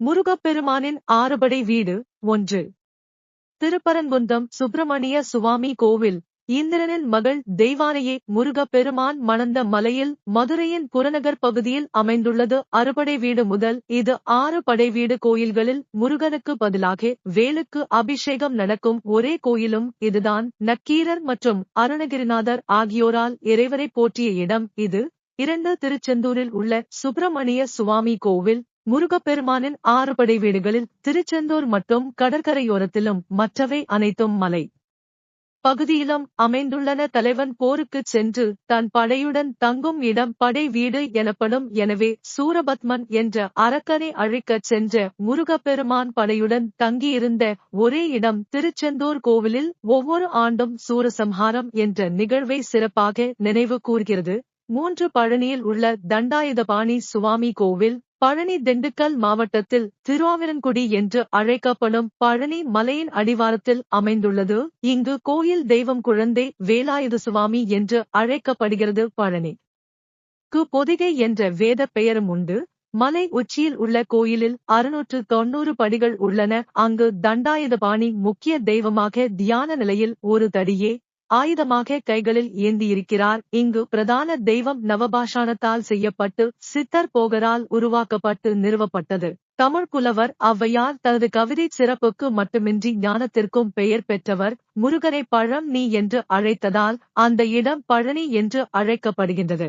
முருகப்பெருமானின் ஆறுபடை வீடு ஒன்று. திருப்பரங்குந்தம் சுப்பிரமணிய சுவாமி கோவில். இந்திரனின் மகள் தெய்வானையே முருகப்பெருமான் மணந்த மலையில் மதுரையின் புறநகர் பகுதியில் அமைந்துள்ளது. அறுபடை வீடு முதல் இது ஆறு படை வீடு கோயில்களில் முருகனுக்கு பதிலாக வேலுக்கு அபிஷேகம் நடக்கும் ஒரே கோயிலும் இதுதான். நக்கீரர் மற்றும் அருணகிரிநாதர் ஆகியோரால் இறைவரை போற்றிய இடம் இது. இரண்டு திருச்செந்தூரில் உள்ள சுப்பிரமணிய சுவாமி கோவில். முருகப்பெருமானின் ஆறுபடை வீடுகளில் திருச்செந்தூர் மற்றும் கடற்கரையோரத்திலும் மற்றவை அனைத்தும் மலை. பகுதியிலும் அமைந்துள்ளன தலைவன் போருக்குச் சென்று தன் படையுடன் தங்கும் இடம் படை வீடு எனப்படும் எனவே சூரபத்மன் என்ற அரக்கனை அழிக்கச் சென்ற முருகப்பெருமான் படையுடன் தங்கியிருந்த ஒரே இடம் திருச்செந்தூர் கோவிலில் ஒவ்வொரு ஆண்டும் சூரசம்ஹாரம் என்ற நிகழ்வை சிறப்பாக நினைவு கூர்கிறது. மூன்று பழனியில் உள்ள தண்டாயுதபாணி சுவாமி கோவில் பழனி திண்டுக்கல் மாவட்டத்தில் திருவாவிரன்குடி என்று அழைக்கப்படும் பழனி மலையின் அடிவாரத்தில் அமைந்துள்ளது. இங்கு கோயில் தெய்வம் குழந்தை வேலாயுத சுவாமி என்று அழைக்கப்படுகிறது பழனி. கு பொதிகை என்ற வேத பெயரும் உண்டு. மலை உச்சியில் உள்ள கோயிலில் அறுநூற்று தொன்னூறு படிகள் உள்ளன. அங்கு தண்டாயுதபாணி முக்கிய தெய்வமாக தியான நிலையில் ஒரு தடியே ஆயுதமாக கைகளில் ஏந்தியிருக்கிறார். இங்கு பிரதான தெய்வம் நவபாஷாணத்தால் செய்யப்பட்டு சித்தர் போகரால் உருவாக்கப்பட்டு நிறுவப்பட்டது. தமிழ் புலவர் ஔவையார் தனது கவிதை சிறப்புக்கு மட்டுமின்றி ஞானத்திற்கும் பெயர் பெற்றவர். முருகனை பழம் நீ என்று அழைத்ததால் அந்த இடம் பழனி என்று அழைக்கப்படுகின்றது.